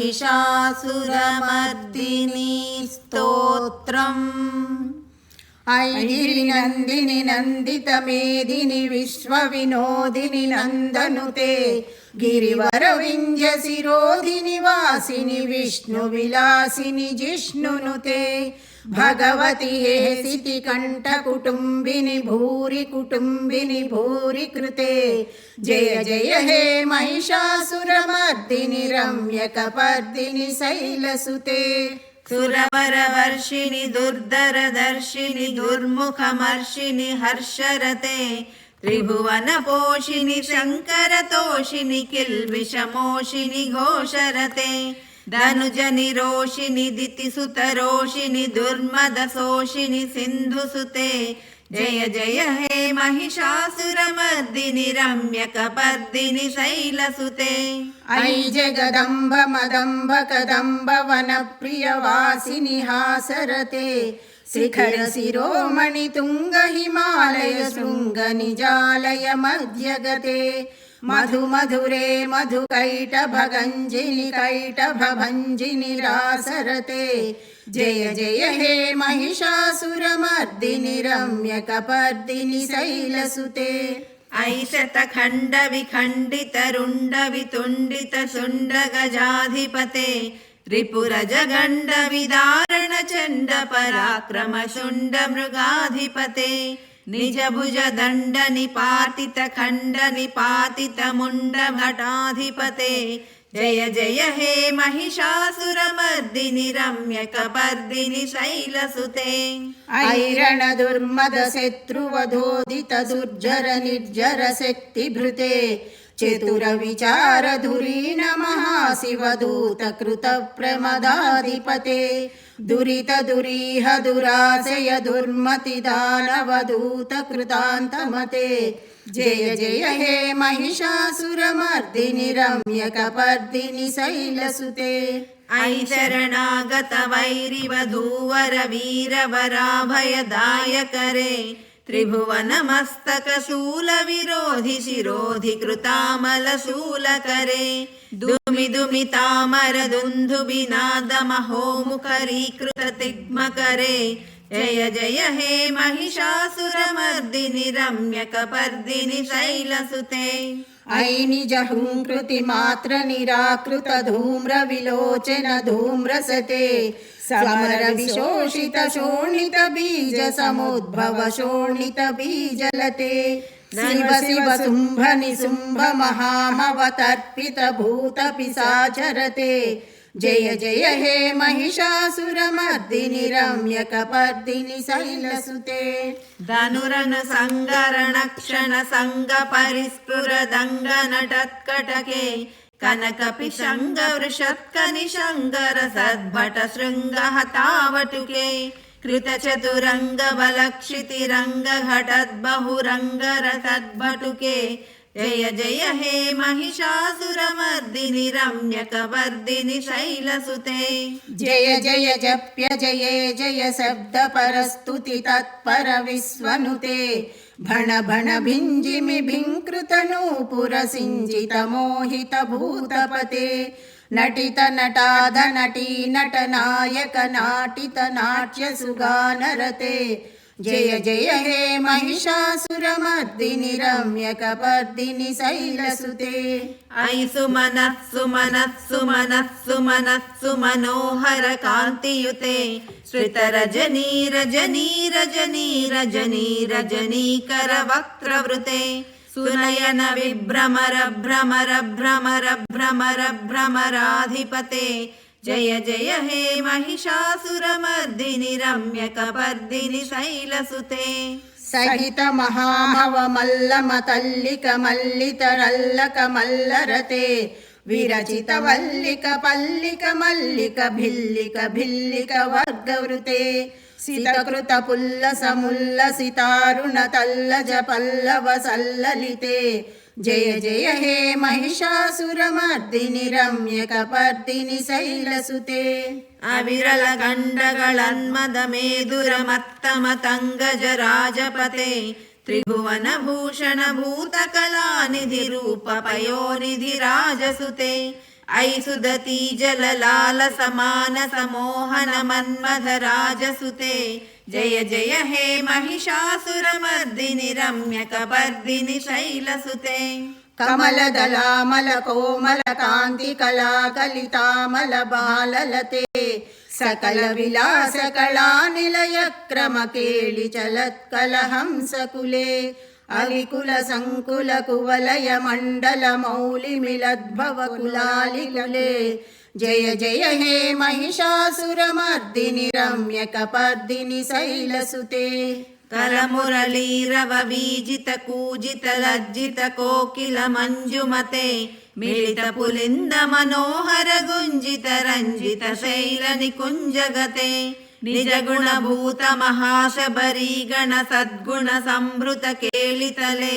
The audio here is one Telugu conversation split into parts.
महिषासुरमर्दिनी स्तोत्रम् ऐगिरि नन्दिनि नन्दितमेदिनि विश्वविनोदिनि नन्दनुते गिरिवरविञ्जशिरोधिनिवासिनि विष्णुविलासिनि जिष्णुनुते भगवति हेसिति कण्ठकुटुम्बिनि भूरि कुटुम्बिनि भूरि कृते जय जय हे महिषासुरमर्दिनि रम्यकपर्दिनि शैलसुते। सुरवरवर्षिणि दुर्धरदर्शिनि दुर्मुखमर्षिणि हर्षरते। त्रिभुवनपोषिणि शङ्करतोषिणि किल्बिषमोषिणि घोषरते। धनुजनिरोषिणि दितिसुतरोषिणि दुर्मदशोषिणि सिन्धुसुते जय जय हे महिषासुरमर्दिनि रम्यकपर्दिनि शैलसुते ఐ జగదంబ మదంబ కదంబ వన ప్రియ వాసిని హాసరతే శిఖర శిరోమణి తుంగ హిమాలయ శృంగ నిజాలయ మధ్యగతే మధు మధురే మధు కైట భగంజిని కైట భంజిని రాసరతే జయ జయ హే మహిషాసురమర్దిని రమ్య కపర్దిని శైలసుతే ऐशतखण्ड विखण्डित रुण्ड वितुण्डित शुण्ड गजाधिपते रिपुरजगण्ड विदारण चण्ड पराक्रम शुण्ड मधु मधुरे मधुकैटभगञ्जिनि कैटभभञ्जिनि रासरते जय जय हे महिषासुरमर्दिनि रम्यकपर्दिनि शैलसुते ऐषतखण्डविखण्डितरुण्डवितुण्डितशुण्डगजाधिपते खण्डितरुण्डवि నిజభుజ దండ నిపాతిత ఖండ నిపాతిత ముండ ఘటాధిపతే జయ జయ హే మహిషాసురమర్దిని రమ్య కపర్దిని శైలసుతే. ఐరణ దుర్మద శత్రువధోదిత దుర్జర నిర్జర శక్తి భృతే चतुरविचारधुरी न महासिवदूत दुरितदुरीह दुराशय दुर्मतिदानवदूतकृतान्तमते जय जय हे महिषासुरमर्दिनि रम्यकपर्दिनि शैलसुते ऐ शरणागतवैरिवधूवर वीरवराभयदायकरे त्रिभुवनमस्तक शूल विरोधि शिरोधि कृतामलशूलकरे तामरदुन्धुनादमहो करी कृत तिग्मकरे यय जय हे महिषासुरमर्दिनि रम्यकपर्दिनि शैलसुते ऐनिजहुङ्कृतिमात्र निजहुं निराकृत धूम्र धूम्रसते समरविशोषितशोणितबीजसमुद्भवशोणितबीजलते शिव शिव शुम्भनिशुम्भमहामवतर्पितभूतपिशाचरते जय जय हे महिषासुरमर्दिनि रम्यकपर्दिनि शैलसुते धनुरन सङ्गरणक्षण सङ्गपरिस्फुरदङ्गनटत्कटके कनकपिशङ्गवृषत्कनिशङ्गरसद्भटशृङ्गहतावटुके कृतचतुरङ्गबलक्षितिरङ्गघटद्बहुरङ्गरसद्भटुके जय जय हे महिषासुरमर्दिनि रम्यकवर्दिनि शैलसुते जय जय जप्य जये जय शब्दपरस्तुति तत्परविश्वनुते भण भणभिञ्जिमिभिङ्कृतनूपुरसिञ्जित मोहितभूतपते नटितनटादनटी नटनायकनाटितनाट्यसुगानरते जय जय हे महिषासुरमर्दिनि रम्यकपर्दिनि शैलसुते। ऐ सुमनः सुमनः सुमनः सुमनः सुमनोहर कान्तियुते। श्रितरजनी रजनी रजनी रजनी रजनी रजनीकरवक्त्रवृते सुनयन विभ्रमर भ्रमर भ्रमर भ्रमर भ्रमराधिपते। జయ జయ హే మహిషాసురమర్దిని రమ్యకపర్దిని శైలసుతే. సహిత మహామవ మల్లమ తల్లిక మల్లిత రల్లక మల్లరతే. విరచిత వల్లిక పల్లిక మల్లిక భిల్లిక భిల్లిక వర్గవృతే. సితకృత పుల్ల సముల్ల సితారుణ తల్లజ పల్లవ సల్లలితే. జయ జయ హే మహిషాసురమర్దిని రమ్యకపర్దిని శైలసుతే. అవిరల ఖండಗಳన్మద మేధుర మత్తమ తంగజ రాజపతే త్రిభువన భూషణ భూతకళానిధి రూప పయోనిధి రాజసుతే ఐసుదతీ జలలాల సమాన సమోహన మన్మథ రాజసుతే जय जय हे महिषासुरमर्दिनि रम्यकपर्दिनि शैलसुते कमलदलामलकोमलकान्तिकलाकलितामलबालते सकलविलासकलानिलयक्रमकेलिचलत्कलहंसकुले अविकुलसङ्कुलकुवलयमण्डलमौलिमिलद्भवकुलालिकुले जय जय हे महिषासुरमर्दिनि रम्यकपर्दिनि शैलसुते करमुरलीरव बीजित कूजित लज्जित कोकिल मञ्जुमते मिलित पुलिन्द मनोहर गुञ्जित रञ्जित शैलनि कुञ्जगते निर्गुणभूतमहाशबरीगण सद्गुण सम्भृत केलितले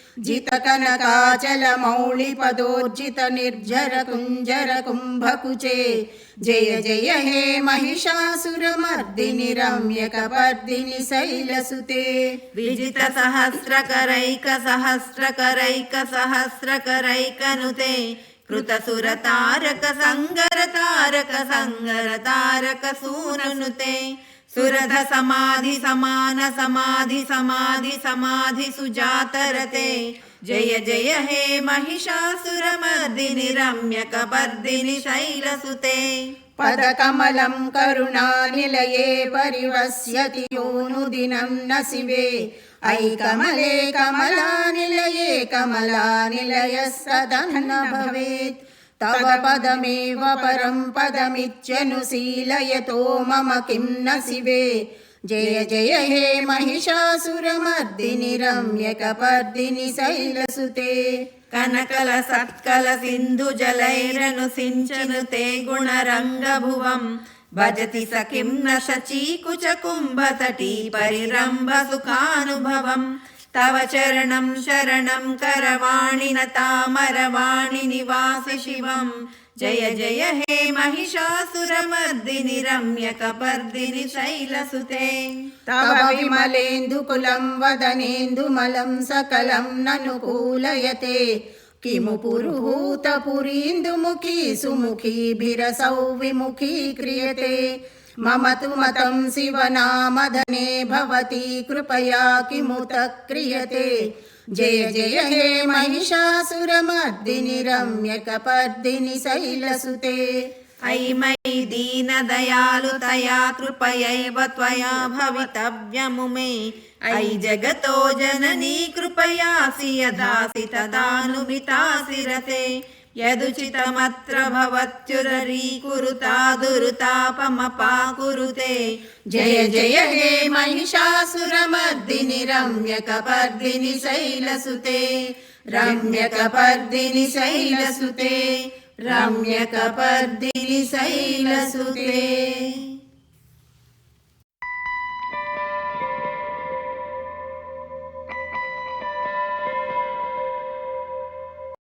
जितकनकाचलमौलिपदोर्जितनिर्झरकुञ्जरकुम्भकुचे जय जय हे महिषासुरमर्दिनि रम्यकपर्दिनि शैलसुते विजितसहस्रकरैकसहस्रकरैकसहस्रकरैकनुते कृतसुरतारक सङ्गरतारक सङ्गरतारक सूननुते सुरध समाधि समान समाधि समाधि समाधि सुजातरते जय जय हे महिषासुरमर्दिनि रम्यकपर्दिनि शैलसुते पदकमलं करुणानिलये परिवस्यति योनुदिनं न शिवे अयि कमले कमलानिलये कमलानिलयः सदन्न भवेत् तव पदमेव परं पदमित्यनुशीलयतो मम किं न शिवे जय जय हे महिषासुरमर्दिनि रम्यकपर्दिनि शैलसुते कनकल सत्कल सिन्धुजलैरनुसिञ्चनु ते गुणरङ्गभुवम् भजति स किं न शचीकुचकुम्भतटी परिरम्भसुखानुभवम् तव चरणं शरणं करवाणि नतामरवाणि निवास शिवम्। जय जय हे महिषासुरमर्दिनि रम्यकपर्दिनि शैलसुते। तव विमलेन्दुकुलं वदनेन्दुमलं सकलं ननुकूलयते। किमु पुरुहूत पुरीन्दुमुखी सुमुखीभिरसौ विमुखी क्रियते। मम तु मतं शिवनामधने भवती कृपया किमुत क्रियते जय जय हे महिषासुरमर्दिनि रम्यकपर्दिनि शैलसुते अयि मयि दीनदयालुतया कृपयैव त्वया भवितव्यमु मे अयि जगतो जननी कृपयासि यदासि तदानुमितासि रते यदुचितमत्र भवत्युररीकुरुता दुरुतापमपाकुरुते जय जय हे महिषासुरमर्दिनि रम्यकपर्दिनि शैलसुते रम्यकपर्दिनि शैलसुते रम्यकपर्दिनि शैलसुते